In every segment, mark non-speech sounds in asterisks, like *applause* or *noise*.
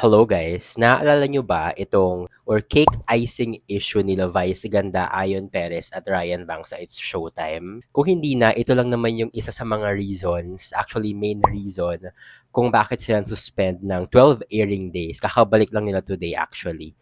Hello guys, naalala nyo ba itong or cake icing issue nila Vice Ganda, Ayon Perez at Ryan Bang sa It's Showtime? Kung hindi na, ito lang naman yung isa sa mga reasons, actually main reason, kung bakit sila suspend ng 12 airing days. Kakabalik lang nila today actually.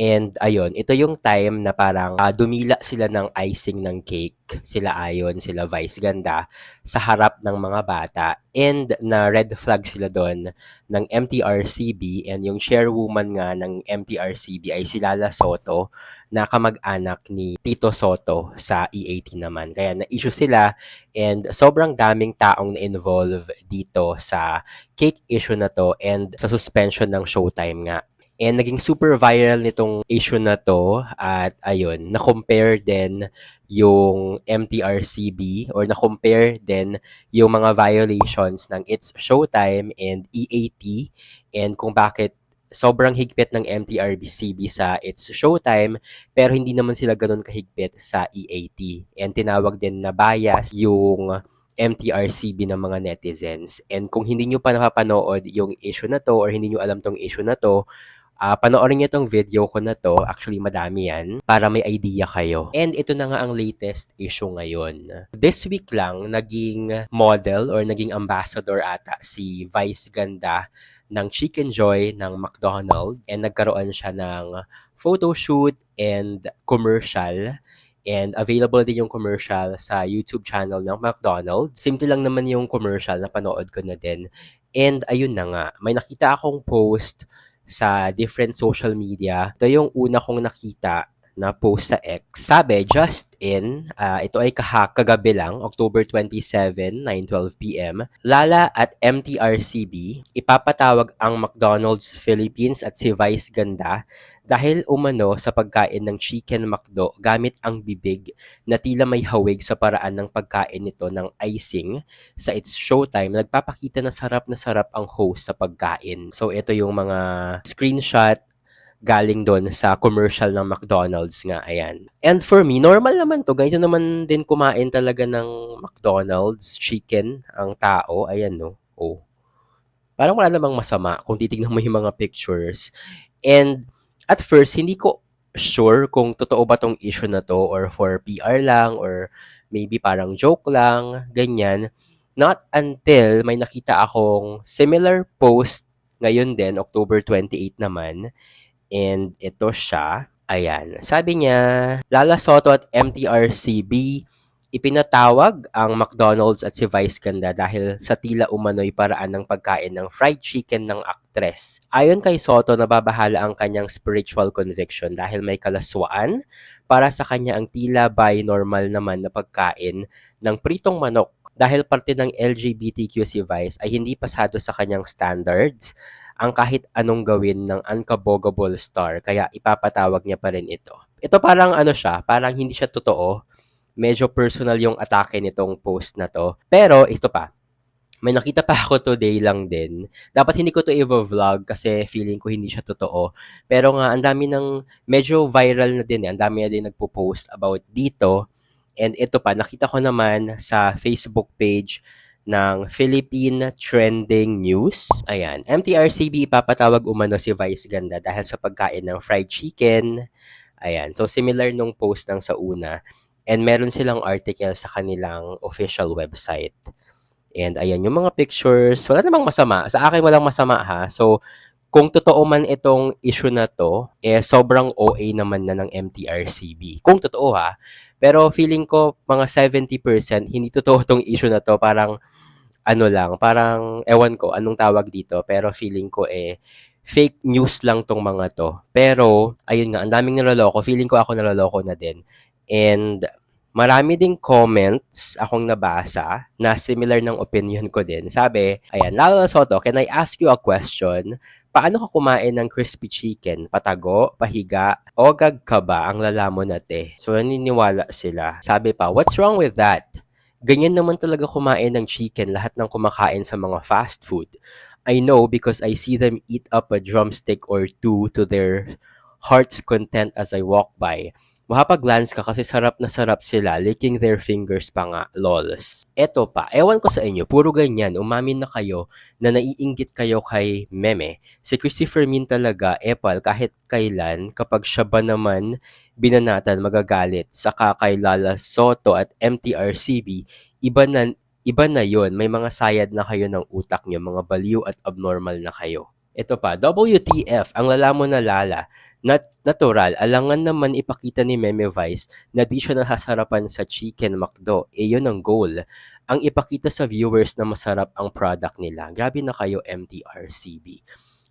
And ayun, ito yung time na parang uh, dumila sila ng icing ng cake, sila Ayon, sila Vice Ganda, sa harap ng mga bata. And na red flag sila doon ng MTRCB and yung chairwoman nga ng MTRCB ay si Lala Soto na kamag-anak ni Tito Soto sa E18 naman. Kaya na-issue sila and sobrang daming taong na-involve dito sa cake issue na to and sa suspension ng showtime nga. And naging super viral nitong issue na to at ayun, na-compare din yung MTRCB or na-compare din yung mga violations ng It's Showtime and EAT and kung bakit sobrang higpit ng MTRCB sa It's Showtime pero hindi naman sila ganoon kahigpit sa EAT. And tinawag din na bias yung MTRCB ng mga netizens. And kung hindi nyo pa napapanood yung issue na to or hindi nyo alam tong issue na to, Uh, panoorin niyo tong video ko na to. Actually, madami yan. Para may idea kayo. And ito na nga ang latest issue ngayon. This week lang, naging model or naging ambassador ata si Vice Ganda ng Chicken Joy ng McDonald's. And nagkaroon siya ng photo shoot and commercial. And available din yung commercial sa YouTube channel ng McDonald's. Simple lang naman yung commercial na panood ko na din. And ayun na nga, may nakita akong post sa different social media. Ito yung una kong nakita na post sa X. Sabi, just in, uh, ito ay kaha, kagabi lang, October 27, 9.12pm, Lala at MTRCB, ipapatawag ang McDonald's Philippines at si Vice Ganda dahil umano sa pagkain ng chicken McDo gamit ang bibig na tila may hawig sa paraan ng pagkain nito ng icing sa It's Showtime, nagpapakita na sarap na sarap ang host sa pagkain. So ito yung mga screenshot galing doon sa commercial ng McDonald's nga, ayan. And for me, normal naman to. Ganito naman din kumain talaga ng McDonald's chicken ang tao. Ayan, no. Oh. Parang wala namang masama kung titignan mo yung mga pictures. And at first, hindi ko sure kung totoo ba tong issue na to or for PR lang or maybe parang joke lang, ganyan. Not until may nakita akong similar post ngayon din, October 28 naman, And ito siya. Ayan. Sabi niya, Lala Soto at MTRCB, ipinatawag ang McDonald's at si Vice Ganda dahil sa tila umano'y paraan ng pagkain ng fried chicken ng aktres. Ayon kay Soto, nababahala ang kanyang spiritual conviction dahil may kalaswaan para sa kanya ang tila by normal naman na pagkain ng pritong manok dahil parte ng LGBTQ si Vice ay hindi pasado sa kanyang standards ang kahit anong gawin ng unkabogable star kaya ipapatawag niya pa rin ito. Ito parang ano siya, parang hindi siya totoo. Medyo personal yung atake nitong post na to. Pero ito pa, may nakita pa ako today lang din. Dapat hindi ko to i-vlog kasi feeling ko hindi siya totoo. Pero nga, ang dami ng medyo viral na din eh. Ang dami na din nagpo-post about dito. And ito pa, nakita ko naman sa Facebook page ng Philippine Trending News. Ayan, MTRCB ipapatawag umano si Vice Ganda dahil sa pagkain ng fried chicken. Ayan, so similar nung post ng sa una. And meron silang article sa kanilang official website. And ayan, yung mga pictures, wala namang masama. Sa akin walang masama ha. So, kung totoo man itong issue na to, eh sobrang OA naman na ng MTRCB. Kung totoo ha. Pero feeling ko mga 70% hindi totoo tong issue na to. Parang ano lang, parang ewan ko anong tawag dito. Pero feeling ko eh fake news lang tong mga to. Pero ayun nga, ang daming naloloko. Feeling ko ako naloloko na din. And marami ding comments akong nabasa na similar ng opinion ko din. Sabi, ayan, Lala Soto, can I ask you a question? Paano ka kumain ng crispy chicken? Patago, pahiga, o gag ka ba ang lalamon nate? So naniniwala sila. Sabi pa, what's wrong with that? Ganyan naman talaga kumain ng chicken lahat ng kumakain sa mga fast food. I know because I see them eat up a drumstick or two to their heart's content as I walk by. Makapag-glance ka kasi sarap na sarap sila, licking their fingers pa nga, lols. Eto pa, ewan ko sa inyo, puro ganyan, umamin na kayo na naiinggit kayo kay Meme. Si Christopher Min talaga, epal, kahit kailan, kapag siya ba naman binanatan, magagalit. Saka kay Lala Soto at MTRCB, iba na, iba na yon May mga sayad na kayo ng utak nyo, mga baliw at abnormal na kayo. Ito pa, WTF, ang lala mo na lala. Nat natural, alangan naman ipakita ni Meme Vice na di siya nasasarapan sa Chicken McDo. Eh, yun ang goal. Ang ipakita sa viewers na masarap ang product nila. Grabe na kayo, MTRCB.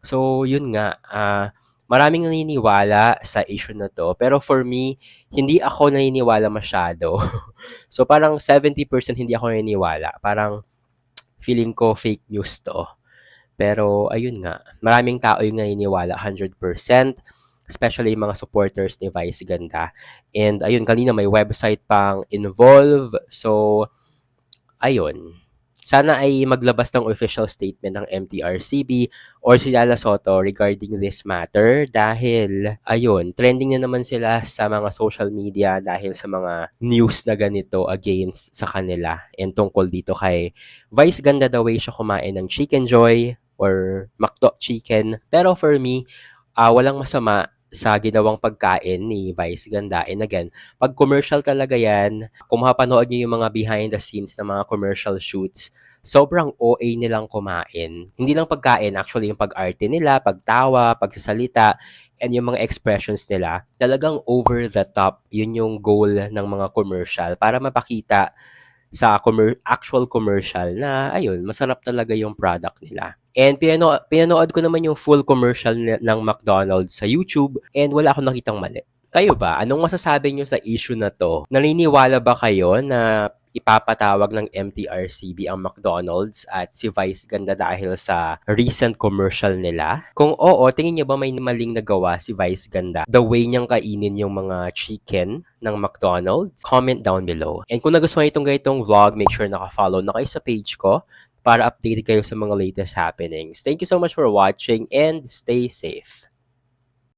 So, yun nga. ah maraming naniniwala sa issue na to. Pero for me, hindi ako naniniwala masyado. *laughs* so, parang 70% hindi ako naniniwala. Parang feeling ko fake news to. Pero ayun nga, maraming tao yung naniniwala 100%, especially yung mga supporters ni Vice Ganda. And ayun, kanina may website pang involve. So, ayun. Sana ay maglabas ng official statement ng MTRCB or si Lala Soto regarding this matter dahil ayun, trending na naman sila sa mga social media dahil sa mga news na ganito against sa kanila and tungkol dito kay Vice Ganda way siya kumain ng Chicken Joy or McDo Chicken. Pero for me, ah, walang masama sa ginawang pagkain ni Vice Ganda. And again, pag commercial talaga yan, kung mapapanood niyo yung mga behind the scenes ng mga commercial shoots, sobrang OA nilang kumain. Hindi lang pagkain, actually yung pag-arte nila, pagtawa, pagsasalita, and yung mga expressions nila, talagang over the top. Yun yung goal ng mga commercial para mapakita sa commer- actual commercial na ayun, masarap talaga yung product nila. And pinano pinanood ko naman yung full commercial ng McDonald's sa YouTube and wala akong nakitang mali. Kayo ba? Anong masasabi nyo sa issue na to? Naniniwala ba kayo na ipapatawag ng MTRCB ang McDonald's at si Vice Ganda dahil sa recent commercial nila? Kung oo, tingin niyo ba may maling nagawa si Vice Ganda? The way niyang kainin yung mga chicken ng McDonald's? Comment down below. And kung nagustuhan itong ganitong vlog, make sure naka-follow na kayo sa page ko para updated kayo sa mga latest happenings. Thank you so much for watching and stay safe.